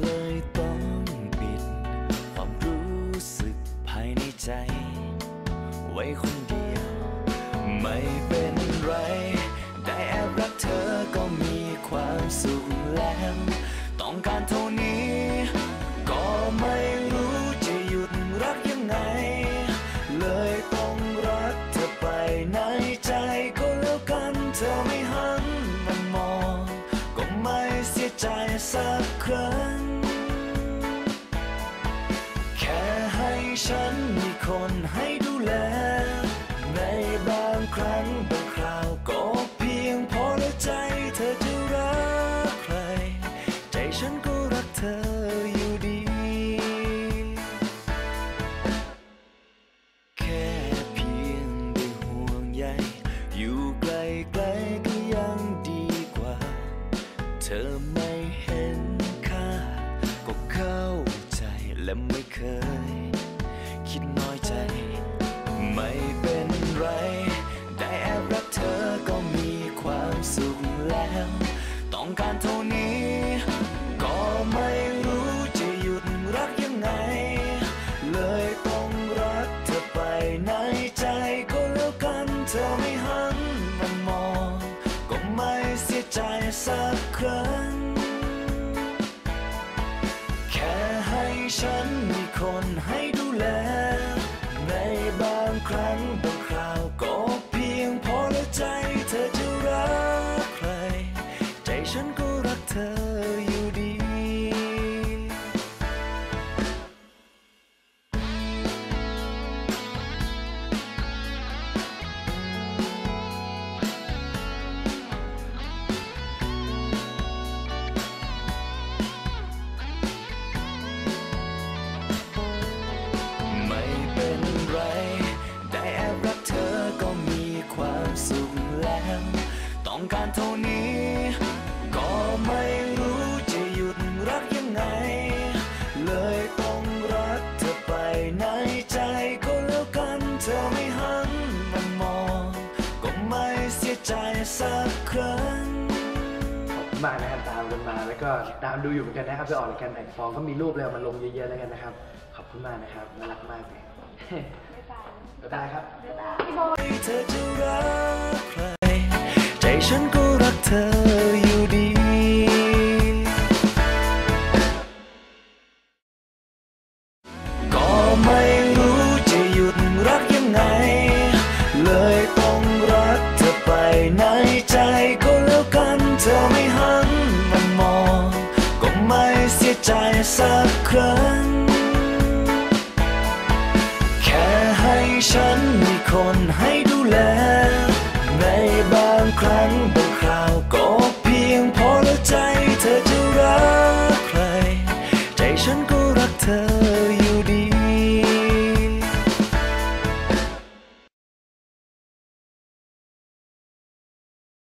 เลยต้องปิด ความรู้สึกภายในใจ ไว้คนเดียว ไม่เป็นไร ใจสักครั้ง แค่ให้ฉันมีคนให้ดูแล ในบางครั้งบางคราวก็เพียงพอแล้วใจเธอจะรักใคร ใจฉันก็รักเธออยู่ดี แค่เพียงได้ห่วงใยอยู่ไกลไกลก็ยังดีกว่า เธอ และไม่เคย คิดน้อยใจ ไม่เป็นไร ได้แอบรักเธอก็มีความสุขแล้ว ต้องการเท่านี้ ก็ไม่รู้จะหยุดรักยังไง เลยต้องรักเธอไปในใจก็แล้วกันเธอไม่หันมามอง ก็ไม่เสียใจสักครั้ง ฉันมีคนให้ดูแล ธอไม่หันมามองก็ไม่เสียใจสักครั้งขอบคุณมากนะครับตามกันมาแล้วก็ตามดูอยู่เหมือนกันนะครับไปออกรายการแบ่งฟองก็มีรูปเลยเอามาลงเยอะๆแล้วกันนะครับ ขอบคุณมากนะครับน่ารักมากเลยบ๊ายบายครับเธอจะรักใครใจฉันก็รักเธออยู่ดี ไม่ใจสักครั้ง แค่ให้ฉันมีคนให้ดูแล